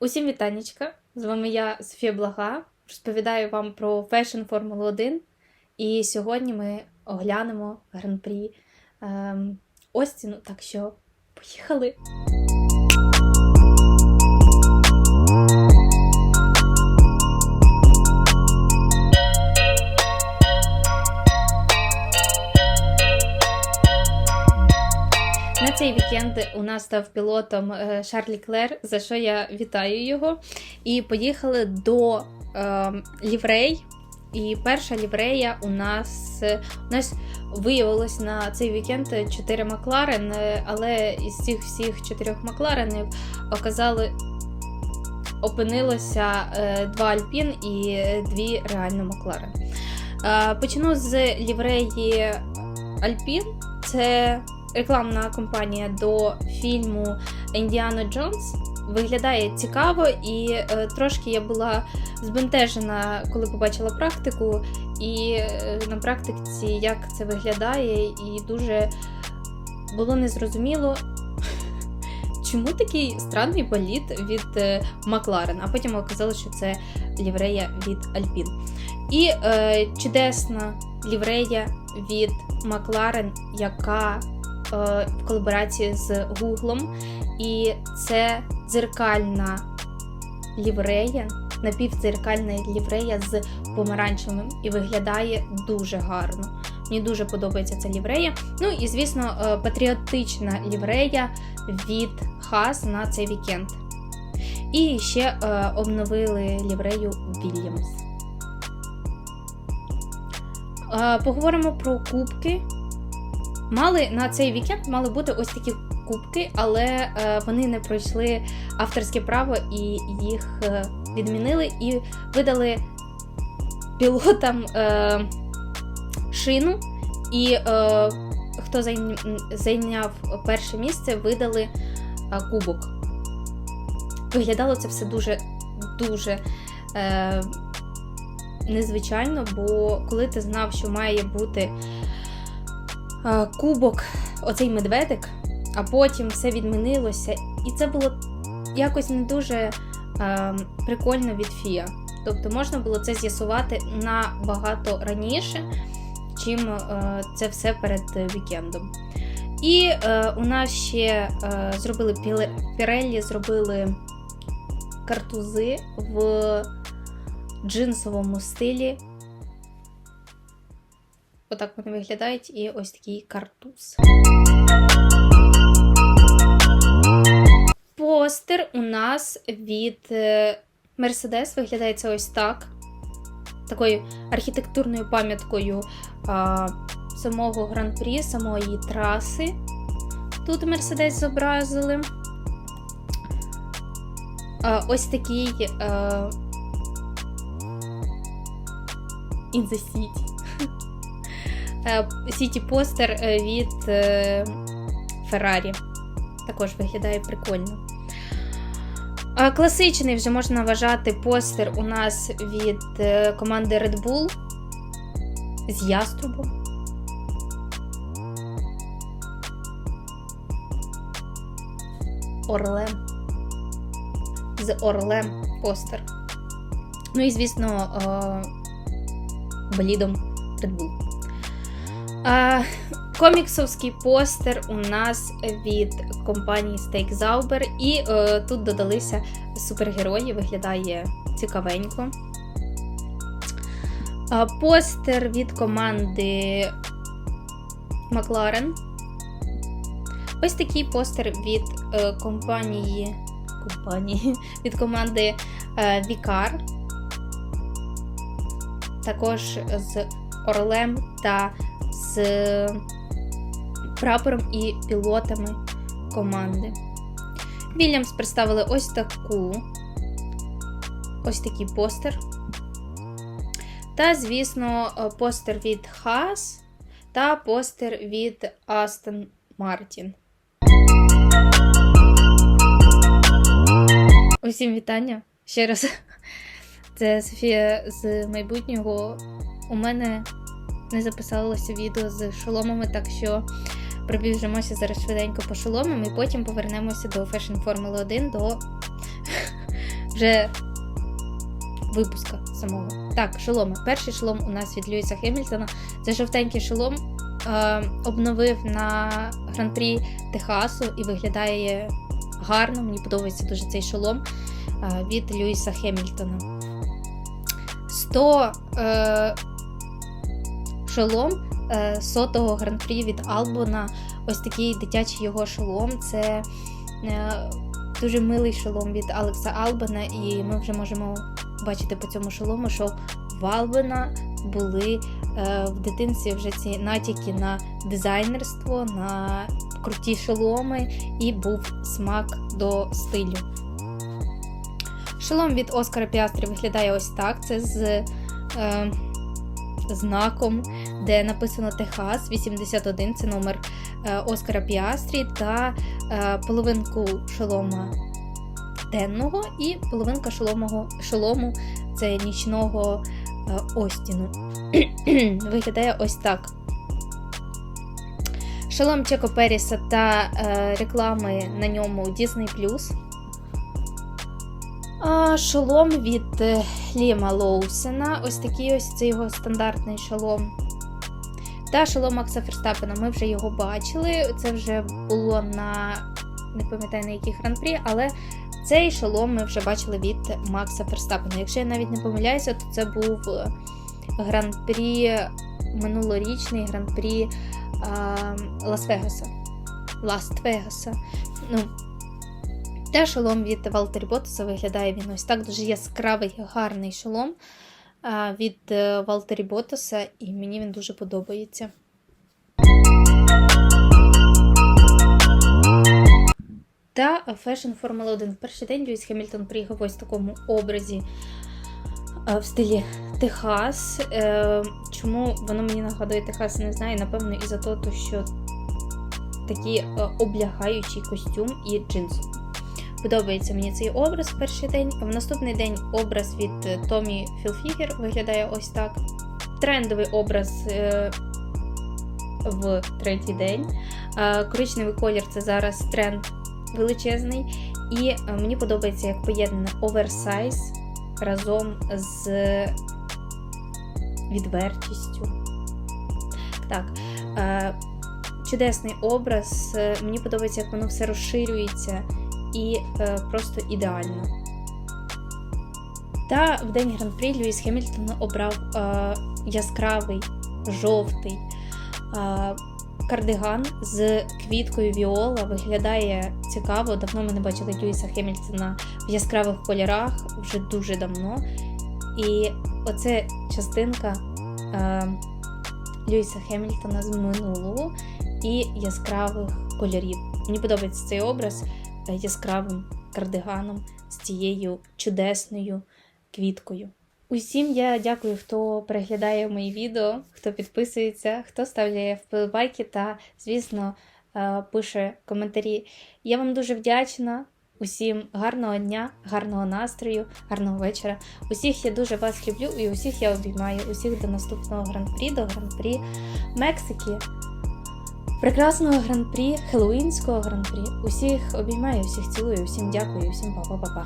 Усім вітанечка! З вами я, Софія Блага. Розповідаю вам про фешн Формулу 1. І сьогодні ми оглянемо гран-прі ем, Остіну. Так що поїхали! Вікенд у нас став пілотом е, Шарлі Клер, за що я вітаю його. І поїхали до е, ліврей. І перша ліврея у нас е, у нас виявилось на цей вікенд 4 Макларен, е, але із цих всіх чотирьох Макларенів оказали, опинилося два Альпін і дві реально Макларен. Почну з лівреї Альпін. Це рекламна кампанія до фільму Індіана Джонс. Виглядає цікаво, і е, трошки я була збентежена, коли побачила практику, і е, на практиці як це виглядає, і дуже було незрозуміло, чому такий странний боліт від е, Макларен, а потім оказалося, що це ліврея від Альпін. І е, чудесна ліврея від Макларен, яка в колаборації з Гуглом. І це дзеркальна ліврея, напівдзеркальна ліврея з помаранчевим і виглядає дуже гарно. Мені дуже подобається ця ліврея. Ну і, звісно, е, патріотична ліврея від Хас на цей вікенд. І ще е, обновили ліврею Williams. Е, Поговоримо про кубки. Мали на цей вікенд мали бути ось такі кубки, але е, вони не пройшли авторське право і їх е, відмінили і видали пілотам е, шину. І е, хто зайняв перше місце, видали е, кубок. Виглядало це все дуже дуже е, незвичайно, бо коли ти знав, що має бути кубок, оцей медведик, а потім все відмінилося, і це було якось не дуже прикольно від Фіа. Тобто можна було це з'ясувати набагато раніше, чим е, це все перед вікендом. І е, у нас ще е, зробили Піреллі, зробили картузи в джинсовому стилі. Отак вони виглядають, і ось такий картуз. Постер у нас від е, Mercedes виглядає це ось так. Такою архітектурною пам'яткою самого гран-прі, самої траси. Тут Mercedes зобразили. А, ось такий а, In the City. Е, Сіті постер е, від е, Ferrari. Також виглядає прикольно. Класичний вже можна вважати постер у нас від команди Red Bull з яструбом. Орлем. З Орлем постер. Ну і, звісно, болідом Red Bull. Коміксовський постер у нас від компанії Steak Zauber. І е, тут додалися супергерої, виглядає цікавенько. А, постер від команди Макларен. Ось такий постер від е, компанії, компанії від команди е, Vicar. Також з Орлем та з прапором і пілотами команди. Вільямс представили ось таку ось такий постер. Та, звісно, постер від Haas та постер від Aston Martin. Усім вітання ще раз. Це Софія з майбутнього. У мене не записалося відео з шоломами, так що пробіжимося зараз швиденько по шоломам і потім повернемося до Fashion Формули 1 до вже випуска самого. Так, шоломи. Перший шолом у нас від Льюіса Хемільтона. Це жовтенький шолом. Е, обновив на гран-прі Техасу і виглядає гарно. Мені подобається дуже цей шолом е, від Льюіса Хемільтона. 100 е, шолом е, сотого гран-прі від Албона. Ось такий дитячий його шолом. Це е, дуже милий шолом від Алекса Албана, і ми вже можемо бачити по цьому шолому, що в Албана були е, в дитинстві вже ці натяки на дизайнерство, на круті шоломи, і був смак до стилю. Шолом від Оскара Піастрі виглядає ось так. Це з е, знаком, де написано Техас 81, це номер е, Оскара Піастрі, та е, половинку шолома денного і половинка шоломого, шолому це нічного е, Остіну. Виглядає ось так. Шолом Чеко Періса та реклами на ньому Disney+. А, шолом від Ліма Лоусена. Ось такий ось це його стандартний шолом. Та шолом Макса Ферстапена. Ми вже його бачили. Це вже було на не пам'ятаю на яких гран-прі, але цей шолом ми вже бачили від Макса Ферстапена. Якщо я навіть не помиляюся, то це був е, гран-прі минулорічний гран-прі а, Лас-Вегаса. Ласт-Вегаса. Ну, та шолом від Валтері Ботаса виглядає він ось так. Дуже яскравий, гарний шолом від е, Валтері Ботаса, і мені він дуже подобається. Та Fashion Формула 1. В перший день Льюіс Хемільтон приїхав ось в такому образі е, в стилі Техас. Е, Чому воно мені нагадує Техас, не знаю. Напевно, із-за того, що такий облягаючий костюм і джинси. Подобається мені цей образ в перший день. В наступний день образ від Томі Філфігер виглядає ось так. Трендовий образ е, в третій день. Е, Коричневий колір це зараз тренд величезний. І е, мені подобається, як поєднане оверсайз разом з відвертістю. Так, е, чудесний образ. Е, Мені подобається, як воно все розширюється і е, просто ідеально. Та в день гран-прі Льюіс Хемільтон обрав е, яскравий жовтий е, кардиган з квіткою Віола. Виглядає цікаво. Давно ми не бачили Льюіса Хемільтона в яскравих кольорах вже дуже давно. І оце частинка е, Льюіса Хемільтона з минулого і яскравих кольорів. Мені подобається цей образ е, яскравим кардиганом з цією чудесною квіткою. Усім я дякую, хто переглядає мої відео, хто підписується, хто ставляє вподобайки та, звісно, е, пише коментарі. Я вам дуже вдячна. Усім гарного дня, гарного настрою, гарного вечора. Усіх я дуже вас люблю і усіх я обіймаю. Усіх до наступного гран-прі, до гран-прі Мексики. Прекрасного гран-прі, хеллоуінського гран-прі. Усіх обіймаю, всіх цілую, всім дякую, всім па-па-па-па.